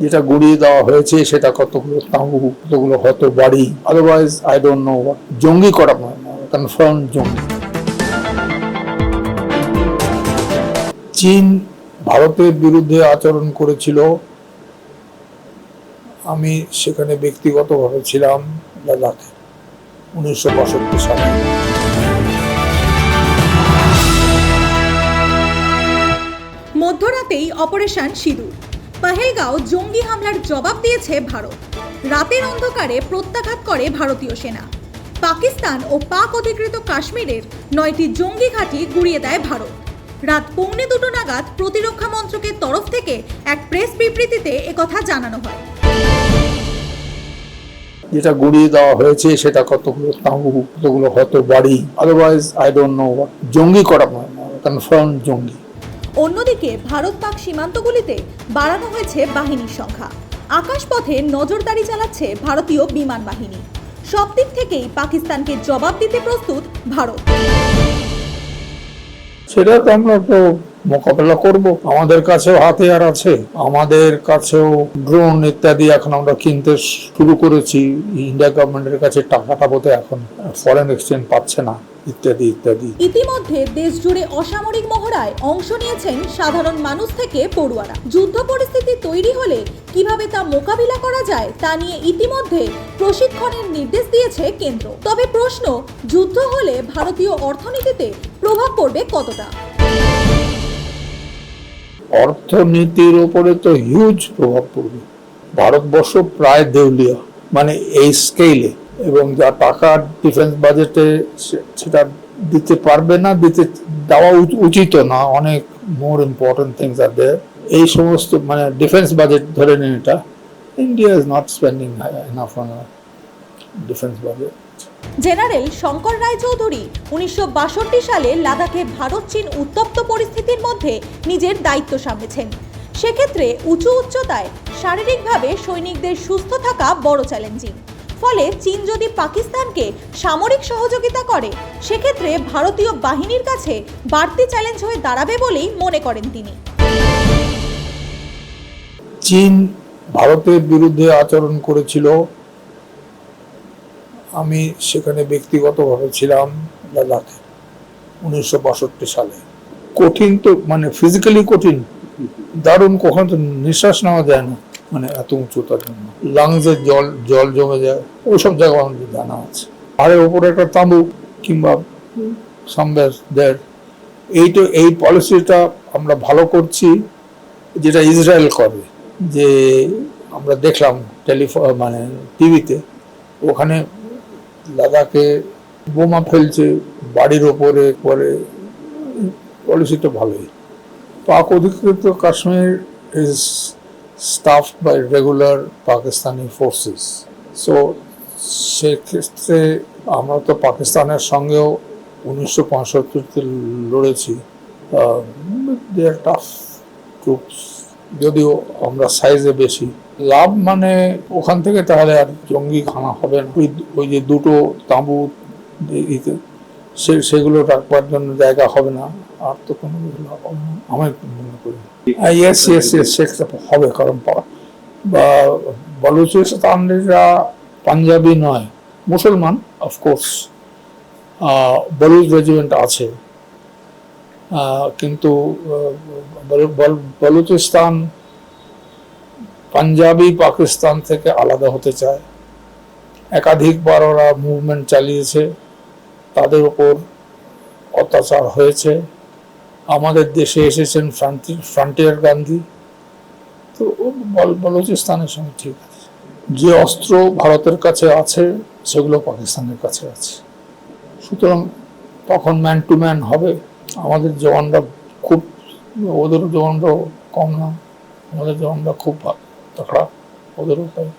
যেটা গুড়িয়ে দেওয়া হয়েছে, সেটা কতগুলো তাঁবু, কতগুলো হয়তো বাড়ি। আদারওয়াইজ আই ডোন্ট নো জঙ্গি করা কনফার্ম জঙ্গি। চীন ভারতের বিরুদ্ধে আচরণ করেছিল। আমি সেখানে ব্যক্তিগতভাবে ছিলাম লাদাখে, উনিশশো বাষট্টি সালে। মধ্যরাতেই অপারেশন সিঁদুর। পাহেলগাঁও জঙ্গি হামলার জবাব দিয়েছে ভারত। রাতের অন্ধকারে প্রত্যাঘাত করে ভারতীয় সেনা। পাকিস্তান ও পাক অধিকৃত কাশ্মীরের নয়টি জঙ্গি ঘাঁটি গুড়িয়ে দেয় ভারত। রাত পৌনে দুটো নাগাদ প্রতিরক্ষা মন্ত্রকের তরফ থেকে এক প্রেস বিবৃতিতে একথা জানানো হয়। যেটা গুড়িয়ে দেওয়া হয়েছে সেটা কতগুলো কতগুলো হয়তো বাড়ি আদারওয়াইজ আই ডোন্ট নো জঙ্গি করা হয় কনফার্ম জঙ্গি। অন্যদিকে ভারত পাক সীমান্তগুলিতে বাড়ানো হয়েছে বাহিনীর সংখ্যা। আকাশপথে নজরদারি চালাচ্ছে ভারতীয় বিমান বাহিনী। সব দিক থেকেই পাকিস্তানকে জবাব দিতে প্রস্তুত ভারত। সেটা তো আমরা তো মোকাবেলা করব। আমাদের কাছেও হাতিয়ার আছে। আমাদের কাছেও ড্রোন ইত্যাদি এখন আমরা কিনতে শুরু করেছি। ইন্ডিয়া গভর্নমেন্টের কাছে টাকাটা বোধহয় এখন ফরেন এক্সচেঞ্জ পাচ্ছে না। ইত্যাদি ইত্যাদি। ইতিমধ্যে দেশ জুড়ে অসামরিক মহড়ায় অংশ নিয়েছেন সাধারণ মানুষ থেকে পড়ুয়ারা। যুদ্ধ পরিস্থিতি তৈরি হলে কীভাবে তা মোকাবিলা করা যায় তা নিয়ে ইতিমধ্যে প্রশিক্ষণের নির্দেশ দিয়েছে কেন্দ্র। তবে প্রশ্ন যুদ্ধ হলে ভারতীয় অর্থনীতিতে প্রভাব পড়বে কতটা? অর্থনীতির উপরে তো হিউজ প্রভাব পড়বে। ভারতবর্ষ প্রায় দেউলিয়া মানে এই স্কেলে এবং যা টাকা ডিফেন্স বাজেটে সেটা দিতে পারবে না, দিতে, দেওয়া উচিত না। অনেক মোর ইম্পর্টেন্ট থিংস আর দেয়ার এই সমস্ত মানে ডিফেন্স বাজেট ধরে নিন এটা India is not spending enough on defence budget general Shankar Roychowdhury উনিশশো বাষট্টি সালে লাদাখে ভারত, চীন উত্তপ্ত পরিস্থিতির মধ্যে নিজের দায়িত্ব সামলেছেন। সেক্ষেত্রে উঁচু উচ্চতায় শারীরিকভাবে সৈনিকদের সুস্থ থাকা বড় চ্যালেঞ্জিং ফলে চীন যদি পাকিস্তানকে সামরিক সহযোগিতা করে, সেক্ষেত্রে ভারতীয় বাহিনীর কাছে বাড়তি চ্যালেঞ্জ হয়ে দাঁড়াবে বলেই মনে করেন তিনি। চীন ভারতের বিরুদ্ধে আচরণ করেছিল। আমি সেখানে ব্যক্তিগতভাবে ছিলাম লাদাখে, উনিশশো বাষট্টি সালে। কঠিন তো মানে ফিজিক্যালি কঠিন। দারুণ, কখন তো নিঃশ্বাস নেওয়া যায় না। মানে এত উঁচুতার জন্য। লাংসের জল জল জমে যায় ওইসব জায়গা আমাদের জানা আছে। আরে ওপরে একটা তাঁবু কিংবা সামবের দেড়। এই তো এই পলিসিটা আমরা ভালো করছি যেটা ইসরায়েল করে যে আমরা দেখলাম টেলিফোন মানে টিভিতে ওখানে লাদাখে বোমা ফেলছে বাড়ির ওপরে পরে পলিসিটা ভালোই। পাক অধিকৃত Kashmir is staffed by regular Pakistani forces so সেক্ষেত্রে আমরা তো পাকিস্তানের সঙ্গেও উনিশশো পঁয়ষট্টিতে লড়েছি। টাফ ট্রুপস যদিও আমরা সাইজে বেশি। লাভ মানে ওখান থেকে তাহলে আর জঙ্গি খানা হবে না। ওই যে দুটো তাঁবু ইতে সে, সেগুলো রাখবার জন্য জায়গা হবে না। আর তো কোনো আমি মনে করি। ইয়েস ইয়েস ইয়েস সেটা হবে, কারণ বা বলুচিস্তানরা পাঞ্জাবি নয়, মুসলমান অফকোর্স বলুচ রেজিমেন্ট আছে। কিন্তু বল- বল- বলুচিস্তান পাঞ্জাবি পাকিস্তান থেকে আলাদা হতে চায়। একাধিকবার ওরা মুভমেন্ট চালিয়েছে। তাদের উপর অত্যাচার হয়েছে। আমাদের দেশে এসেছেন ফ্রান্তি- ফ্রন্টিয়ার গান্ধী। তো বল- বলুচিস্তানের সঙ্গে ঠিক আছে। যে অস্ত্র ভারতের কাছে আছে, সেগুলো পাকিস্তানের কাছে আছে। সুতরাং তখন ম্যান টু ম্যান হবে। আমাদের জওয়ানরা খুব ওদের জওয়ানরাও কম না। আমাদের জওয়ানরা খুব তাছাড়া ওদেরও তাই।